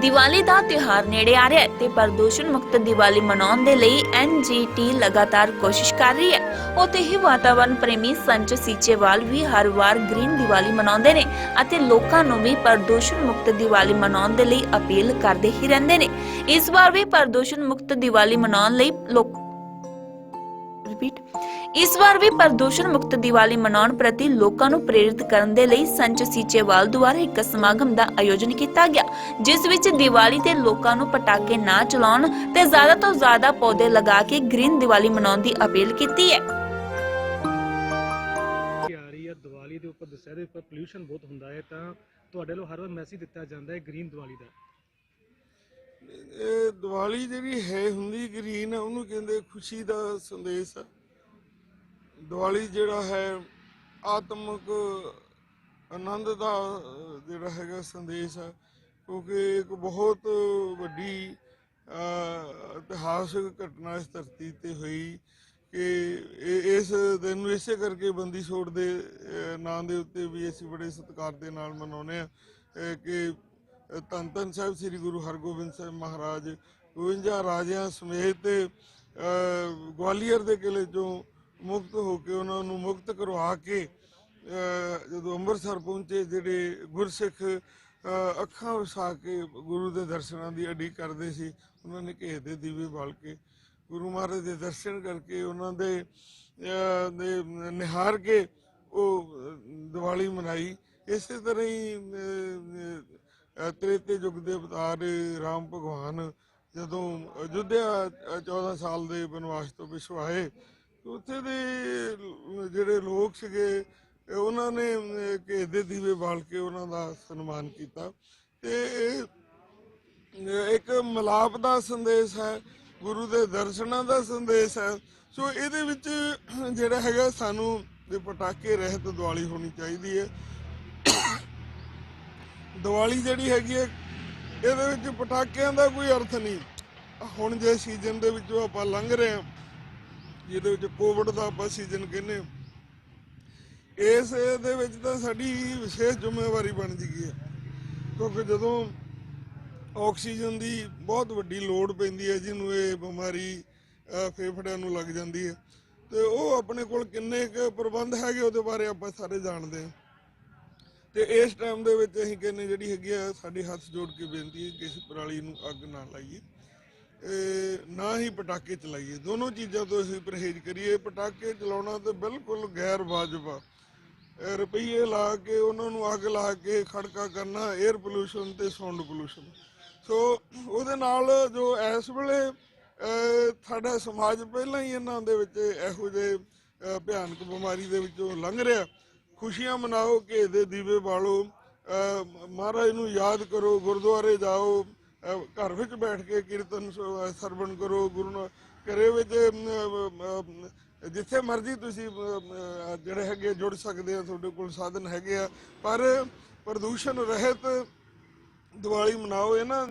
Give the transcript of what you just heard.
ਦੀਵਾਲੀ ਦਾ ਤਿਉਹਾਰ ਨੇੜੇ ਆ ਰਿਹਾ ਹੈ ਤੇ ਪ੍ਰਦੂਸ਼ਣ ਮੁਕਤ ਦੀਵਾਲੀ ਮਨਾਉਣ ਦੇ ਲਈ ਐਨਜੀਟੀ ਲਗਾਤਾਰ ਕੋਸ਼ਿਸ਼ ਕਰ ਰਹੀ ਹੈ। ਉੱਥੇ ਹੀ ਵਾਤਾਵਰਣ ਪ੍ਰੇਮੀ ਸੰਚ ਸੀਚੇਵਾਲ ਵੀ ਹਰ ਵਾਰ ਗ੍ਰੀਨ ਦੀਵਾਲੀ ਮਨਾਉਂਦੇ ਨੇ ਅਤੇ ਲੋਕਾਂ ਨੂੰ ਵੀ ਪ੍ਰਦੂਸ਼ਣ ਮੁਕਤ ਦੀਵਾਲੀ ਮਨਾਉਣ ਦੇ ਲਈ ਅਪੀਲ ਕਰਦੇ ਹੀ ਰਹਿੰਦੇ ਨੇ। ਇਸ ਵਾਰ ਵੀ ਪ੍ਰਦੂਸ਼ਣ ਮੁਕਤ ਦੀਵਾਲੀ ਮਨਾਉਣ ਲਈ ਲੋਕ ਰਿਪੀਟ ਇਸ ਵਾਰ ਵੀ ਪ੍ਰਦੂਸ਼ਣ ਮੁਕਤ ਦੀਵਾਲੀ ਮਨਾਉਣ ਪ੍ਰਤੀ ਲੋਕਾਂ ਨੂੰ ਪ੍ਰੇਰਿਤ ਕਰਨ ਦੇ ਲਈ ਸੰਚ ਸੀਚੇਵਾਲ ਦੁਆਰਾ ਇੱਕ ਸਮਾਗਮ ਦਾ ਆਯੋਜਨ ਕੀਤਾ ਗਿਆ, ਜਿਸ ਵਿੱਚ ਦੀਵਾਲੀ ਤੇ ਲੋਕਾਂ ਨੂੰ ਪਟਾਕੇ ਨਾ ਚਲਾਉਣ ਤੇ ਜ਼ਿਆਦਾ ਤੋਂ ਜ਼ਿਆਦਾ ਪੌਦੇ ਲਗਾ ਕੇ ਗ੍ਰੀਨ ਦੀਵਾਲੀ ਮਨਾਉਣ ਦੀ ਅਪੀਲ ਕੀਤੀ ਹੈ। ਆ ਰਹੀ ਹੈ ਦੀਵਾਲੀ ਦੇ ਉੱਪਰ ਦੁਸਹਿਰੇ ਉੱਪਰ ਪੋਲੂਸ਼ਨ ਬਹੁਤ ਹੁੰਦਾ ਹੈ ਤਾਂ ਤੁਹਾਡੇ ਵੱਲੋਂ ਹਰ ਵਾਰ ਮੈਸੇਜ ਦਿੱਤਾ ਜਾਂਦਾ ਹੈ ਗ੍ਰੀਨ ਦੀਵਾਲੀ ਦਾ। ਇਹ ਦੀਵਾਲੀ ਜਿਹੜੀ ਹੈ ਹੁੰਦੀ ਗ੍ਰੀਨ, ਉਹਨੂੰ ਕਹਿੰਦੇ ਖੁਸ਼ੀ ਦਾ ਸੰਦੇਸ਼ ਹੈ ਦੀਵਾਲੀ ਜਿਹੜਾ ਹੈ ਆਤਮਿਕ ਆਨੰਦ ਦਾ ਜਿਹੜਾ ਹੈਗਾ ਸੰਦੇਸ਼ ਆ, ਕਿਉਂਕਿ ਇੱਕ ਬਹੁਤ ਵੱਡੀ ਇਤਿਹਾਸਕ ਘਟਨਾ ਇਸ ਧਰਤੀ ਤੇ ਹੋਈ ਕਿ ਇਹ- ਇਸ ਦਿਨ ਨੂੰ ਇਸੇ ਕਰਕੇ ਬੰਦੀ ਛੋੜ ਦੇ ਨਾਂ ਦੇ ਉੱਤੇ ਵੀ ਅਸੀਂ ਬੜੇ ਸਤਿਕਾਰ ਦੇ ਨਾਲ ਮਨਾਉਂਦੇ ਆ ਕਿ ਧੰਨ ਧੰਨ ਸਾਹਿਬ ਸ੍ਰੀ ਗੁਰੂ ਹਰਗੋਬਿੰਦ ਸਾਹਿਬ ਮਹਾਰਾਜ 52 ਰਾਜਿਆਂ ਸਮੇਤ ਗਵਾਲੀਅਰ ਦੇ ਕਿਲੇ ਚੋਂ ਮੁਕਤ ਹੋ ਕੇ ਉਹਨਾਂ ਨੂੰ ਮੁਕਤ ਕਰਵਾ ਕੇ ਜਦੋਂ ਅੰਮ੍ਰਿਤਸਰ ਪਹੁੰਚੇ ਜਿਹੜੇ ਗੁਰਸਿੱਖ ਅੱਖਾਂ ਵਸਾ ਕੇ ਗੁਰੂ ਦੇ ਦਰਸ਼ਨਾਂ ਦੀ ਅਡੀਕ ਕਰਦੇ ਸੀ ਉਹਨਾਂ ਨੇ ਘੇ ਦੇ ਦੀਵੇ ਬਾਲ ਕੇ ਗੁਰੂ ਮਹਾਰਾਜ ਦੇ ਦਰਸ਼ਨ ਕਰਕੇ ਉਹਨਾਂ ਦੇ ਨਿਹਾਰ ਕੇ ਉਹ ਅਹ, ਦੀਵਾਲੀ ਮਨਾਈ। ਇਸੇ ਤਰ੍ਹਾਂ ਹੀ ਤ੍ਰੇਤੇ ਯੁੱਗ ਦੇ ਅਵਤਾਰ ਰਾਮ ਭਗਵਾਨ ਜਦੋਂ ਅਯੁੱਧਿਆ ਅਹ, 14 ਸਾਲ ਦੇ ਬਨਵਾਸ ਤੋਂ ਪਿਛੋਂ ਆਏ ਉੱਥੇ ਦੇ ਜਿਹੜੇ ਲੋਕ ਸੀਗੇ ਉਹਨਾਂ ਨੇ ਅਹ, ਘੇ ਦੇ ਦੀਵੇ ਬਾਲ ਕੇ ਉਹਨਾਂ ਦਾ ਸਨਮਾਨ ਕੀਤਾ। ਤੇ ਇਹ ਇੱਕ ਮਿਲਾਪ ਦਾ ਸੰਦੇਸ਼ ਹੈ ਗੁਰੂ ਦੇ ਦਰਸ਼ਨਾਂ ਦਾ ਸੰਦੇਸ਼ ਹੈ। ਸੋ ਇਹਦੇ ਵਿੱਚ ਜਿਹੜਾ ਹੈਗਾ ਸਾਨੂੰ ਪਟਾਕੇ ਰਹਿਤ ਦੀਵਾਲੀ ਹੋਣੀ ਚਾਹੀਦੀ ਹੈ। ਦੀਵਾਲੀ ਜਿਹੜੀ ਹੈਗੀ ਹੈ ਇਹਦੇ ਵਿੱਚ ਪਟਾਕਿਆਂ ਦਾ ਕੋਈ ਅਰਥ ਨਹੀਂ। ਹੁਣ ਜੇ ਸੀਜ਼ਨ ਦੇ ਵਿੱਚੋਂ ਆਪਾਂ ਲੰਘ ਰਹੇ ਹਾਂ ਜਿਹਦੇ ਵਿੱਚ ਕੋਵਿਡ ਦਾ ਆਪਾਂ ਸੀਜ਼ਨ ਕਹਿੰਦੇ ਹਾਂ, ਇਸ ਦੇ ਵਿੱਚ ਤਾਂ ਸਾਡੀ ਵਿਸ਼ੇਸ਼ ਜ਼ਿੰਮੇਵਾਰੀ ਬਣ ਜੀਗੀ। ਹੈ ਕਿਉਂਕਿ ਜਦੋਂ ਆਕਸੀਜਨ ਦੀ ਬਹੁਤ ਵੱਡੀ ਲੋੜ ਪੈਂਦੀ ਹੈ ਜਿਹਨੂੰ ਇਹ ਬਿਮਾਰੀ ਫੇਫੜਿਆਂ ਨੂੰ ਲੱਗ ਜਾਂਦੀ ਹੈ ਤੇ ਉਹ ਆਪਣੇ ਕੋਲ ਕਿੰਨੇ ਕੁ ਪ੍ਰਬੰਧ ਹੈਗੇ ਉਹਦੇ ਬਾਰੇ ਆਪਾਂ ਸਾਰੇ ਜਾਣਦੇ ਹਾਂ। ਤੇ ਇਸ ਟਾਈਮ ਦੇ ਵਿੱਚ ਅਸੀਂ ਕਹਿੰਦੇ ਜਿਹੜੀ ਹੈਗੀ ਆ ਸਾਡੇ ਹੱਥ ਜੋੜ ਕੇ ਬੇਨਤੀ ਹੈ ਕਿ ਇਸ ਪਰਾਲੀ ਨੂੰ ਅੱਗ ਨਾ ਲਾਈਏ ਨਾ ਹੀ ਪਟਾਕੇ ਚਲਾਈਏ। ਦੋਨੋਂ ਚੀਜ਼ਾਂ ਤੋਂ ਅਸੀਂ ਪਰਹੇਜ਼ ਕਰੀਏ। ਪਟਾਕੇ ਚਲਾਉਣਾ ਤੇ ਬਿਲਕੁਲ ਗੈਰ ਵਾਜਬ ਆ। ਰੁਪਈਏ ਲਾ ਕੇ ਉਹਨਾਂ ਨੂੰ ਅੱਗ ਲਾ ਕੇ ਖੜਕਾ ਕਰਨਾ 에ਅਰ ਪੋਲੂਸ਼ਨ ਤੇ ਸਾਊਂਡ ਪੋਲੂਸ਼ਨ ਸੋ ਉਹਦੇ ਨਾਲ ਜੋ ਇਸ ਵੇਲੇ ਸਾਡਾ ਸਮਾਜ ਪਹਿਲਾਂ ਹੀ ਇਹਨਾਂ ਦੇ ਵਿੱਚ ਇਹੋ ਜਿਹੇ ਭਿਆਨਕ ਬਿਮਾਰੀ ਦੇ ਵਿੱਚੋਂ ਲੰਘ ਰਿਹਾ। ਖੁਸ਼ੀਆਂ ਮਨਾਓ, ਘੇ ਦੇ ਦੀਵੇ ਬਾਲੋ ਮਹਾਰਾਜ ਨੂੰ ਯਾਦ ਕਰੋ, ਗੁਰਦੁਆਰੇ ਜਾਓ ਘਰ ਵਿੱਚ ਬੈਠ ਕੇ ਕੀਰਤਨ ਸਰਵਣ ਕਰੋ, ਗੁਰੂ ਨਾਲ ਘਰੇ ਵਿੱਚ ਜਿੱਥੇ ਮਰਜ਼ੀ ਤੁਸੀਂ ਜਿਹੜੇ ਹੈਗੇ ਜੁੜ ਸਕਦੇ ਆ, ਤੁਹਾਡੇ ਕੋਲ ਸਾਧਨ ਹੈਗੇ ਆ, ਪਰ ਪ੍ਰਦੂਸ਼ਣ ਰਹਿਤ ਦੀਵਾਲੀ ਮਨਾਓ ਇਹ ਨਾ